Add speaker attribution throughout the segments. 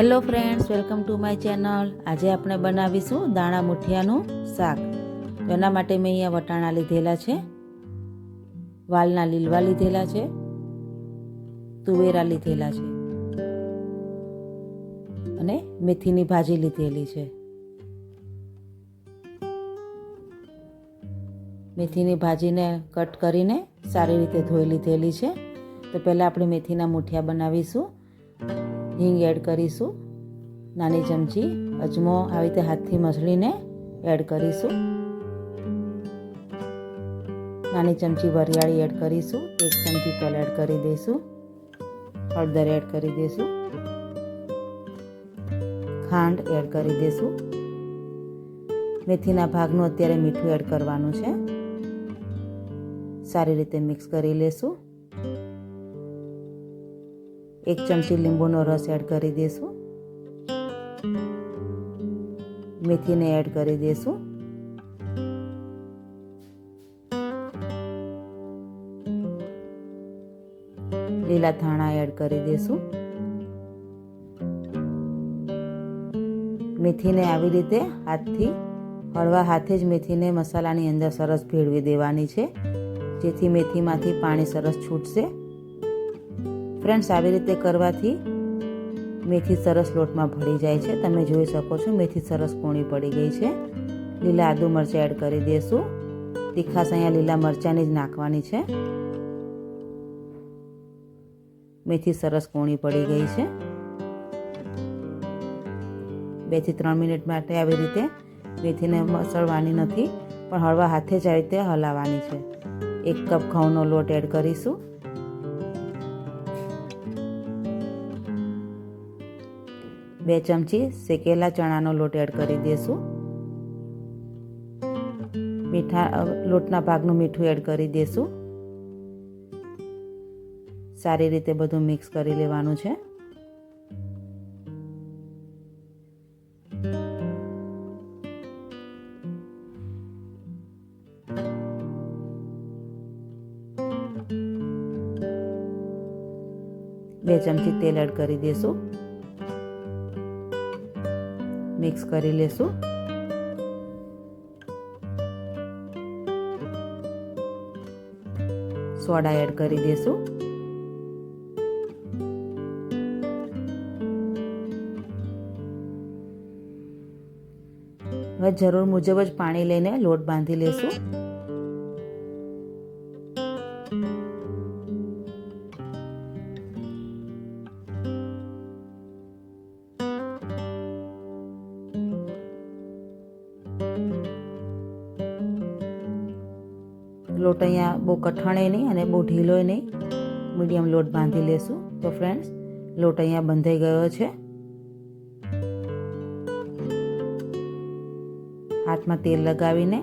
Speaker 1: Hello friends welcome to my channel આજે આપણે બનાવીશું દાણા મુઠિયાનું શાક. તો એના માટે મેં અહીંયા વટાણા લીધેલા છે, વાલના લીલવા લીધેલા છે, તુવેરા લીધેલા છે અને મેથીની ભાજી લીધેલી છે. મેથીની ભાજીને કટ કરીને સારી રીતે ધોઈ લીધેલી છે. તો પહેલાં આપણે મેથીના મુઠિયા બનાવીશું. હિંગ એડ કરીશું. નાની ચમચી અજમો આવી રીતે હાથથી મસળીને એડ કરીશું. નાની ચમચી વરિયાળી એડ કરીશું. એક ચમચી તલ એડ કરી દઈશું. હળદર એડ કરી દઈશું. ખાંડ એડ કરી દઈશું. મેથીના ભાગનું અત્યારે મીઠું એડ કરવાનું છે. સારી રીતે મિક્સ કરી લેશું. એક ચમચી લીંબુનો રસ એડ કરી દઈશું મેથીને એડ કરી દઈશું લીલા ધાણા એડ કરી દઈશું મેથીને આવી રીતે હાથથી, હળવા હાથે જ મેથીને મસાલાની અંદર સરસ ભેળવી દેવાની છે, જેથી મેથીમાંથી પાણી સરસ છૂટશે. ફ્રેન્ડ્સ આવી રીતે કરવાથી મેથી સરસ લોટમાં ભળી જાય છે. તમે જોઈ શકો છો, મેથી સરસ પૂણી પડી ગઈ છે. લીલા આદુ મરચાં એડ કરી દઈશું તીખાસ અહીંયા લીલા મરચાંની જ નાખવાની છે. મેથી સરસ પૂણી પડી ગઈ છે. બેથી ત્રણ મિનિટ માટે આવી રીતે મેથીને મસળવાની નથી, પણ હળવા હાથે જ આવી રીતે હલાવવાની છે. એક કપ ઘઉંનો લોટ એડ કરીશું. બે ચમચી શેકેલા ચણાનો લોટ એડ કરી દઈશું મીઠા લોટના ભાગનું મીઠું એડ કરી દઈશું સારી રીતે બધું મિક્સ કરી લેવાનું છે. બે ચમચી તેલ એડ કરી દઈશું મિક્સ કરી લેશું. સોડા એડ કરી દેશું. હવે જરૂર મુજબ જ પાણી લઈને લોટ બાંધી લેશું. લોટ અહીંયા બહુ કઠણે નહીં અને બહુ ઢીલોય નહીં. મીડિયમ લોટ બાંધી લેશું. તો ફ્રેન્ડ્સ લોટ અહીંયા બંધાઈ ગયો છે. હાથમાં તેલ લગાવીને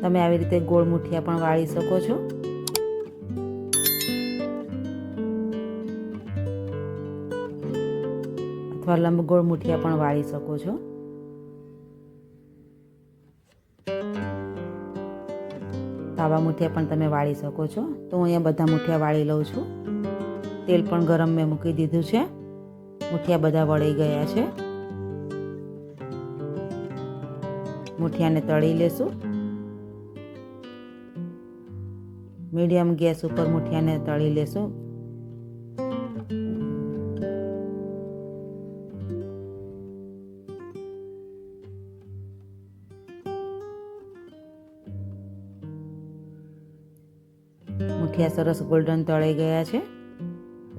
Speaker 1: તમે આવી રીતે ગોળ મુઠિયા પણ વાળી શકો છો. અથવા લંબગોળ મુઠિયા પણ વાળી શકો છો. તાવા મુઠિયા પણ તમે વાળી શકો છો. તો હું અહીંયા બધા મુઠિયા વાળી લઉં છું. તેલ પણ ગરમ મેં મૂકી દીધું છે. મુઠિયા બધા વળી ગયા છે. મુઠિયાને તળી લેશું. મીડિયમ ગેસ ઉપર મુઠિયાને તળી લેશું. મુઠિયા સરસ ગોલ્ડન તળાઈ ગયા છે.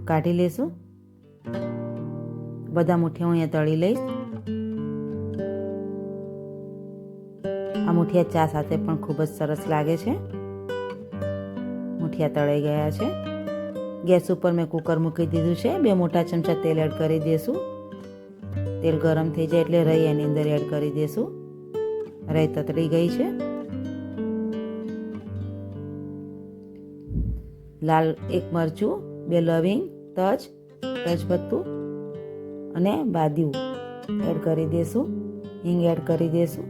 Speaker 1: કાઢી લેશું. બધા મુઠિયા હું અહીંયા તળી લઈશ. આ મુઠિયા ચા સાથે પણ ખૂબ જ સરસ લાગે છે. મુઠિયા તળાઈ ગયા છે. ગેસ ઉપર મેં કુકર મૂકી દીધું છે. બે મોટા ચમચા તેલ એડ કરી દઈશું તેલ ગરમ થઈ જાય એટલે રહી એની અંદર એડ કરી દઈશું રહી તતડી ગઈ છે. લાલ એક મરચું, બે લવિંગ, તજ, તજપત્તું અને બાદિયું એડ કરી દઈશું હિંગ એડ કરી દઈશું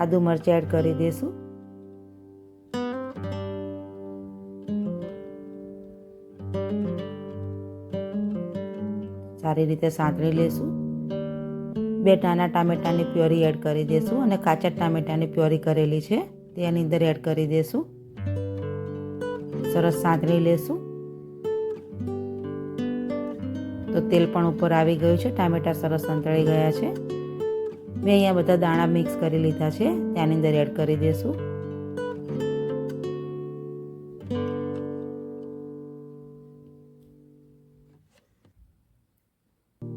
Speaker 1: આદુ મરચાં એડ કરી દઈશું સારી રીતે સાંતળી લેશું. બે નાના ટામેટાની પ્યોરી એડ કરી દેશું અને કાચા ટામેટાની પ્યોરી કરેલી છે, તે એની અંદર એડ કરી દેશું. સરસ સાંતળી લેશું. તો તેલ પણ ઉપર આવી ગયું છે. ટામેટા સરસ સંતળાઈ ગયા છે. મેં અહીંયા બધા દાણા મિક્સ કરી લીધા છે. ત્યાંની અંદર એડ કરી દઈશું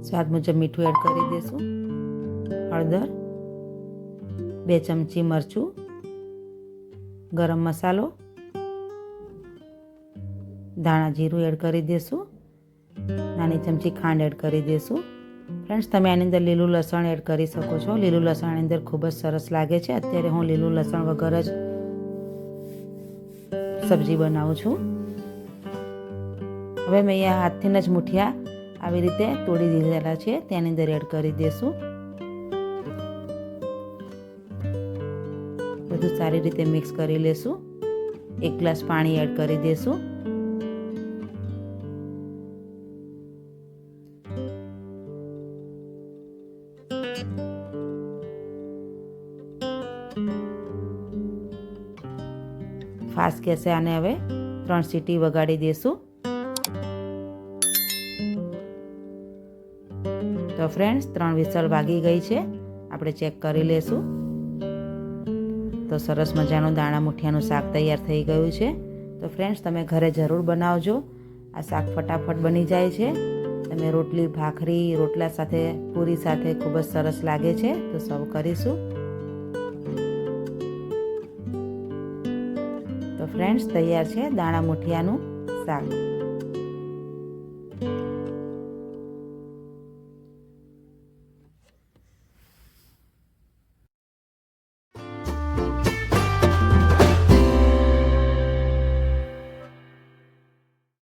Speaker 1: સ્વાદ મુજબ મીઠું એડ કરી દઈશું હળદર, બે ચમચી મરચું, ગરમ મસાલો ધાણા જીરું એડ કરી દઈશું નાની ચમચી ખાંડ એડ કરી દઈશું ફ્રેન્ડ્સ, તમે આની અંદર લીલું લસણ એડ કરી શકો છો. લીલું લસણ આની અંદર ખૂબ જ સરસ લાગે છે. અત્યારે હું લીલું લસણ વગર જ સબ્જી બનાવું છું. હવે મેં અહીંયા હાથથી જ મુઠિયા આવી રીતે તોડી દીધેલા છે. તેની અંદર એડ કરી દઈશું બધું સારી રીતે મિક્સ કરી લેશું. એક ગ્લાસ પાણી એડ કરી દઈશું ફાસ્ટ ગેસે આને હવે ત્રણ સીટી વગાડી દઈશું તો ફ્રેન્ડ્સ ત્રણ વિસલ વાગી ગઈ છે. આપણે ચેક કરી લેશું. તો સરસ મજાનું દાણા મુઠિયાનું શાક તૈયાર થઈ ગયું છે. તો ફ્રેન્ડ્સ તમે ઘરે જરૂર બનાવજો. આ શાક ફટાફટ બની જાય છે. તમે રોટલી, ભાખરી, રોટલા સાથે, પૂરી સાથે ખૂબ જ સરસ લાગે છે, તો સર્વ કરીશું. તો ફ્રેન્ડ્સ તૈયાર છે દાણા મુઠિયાનું શાક.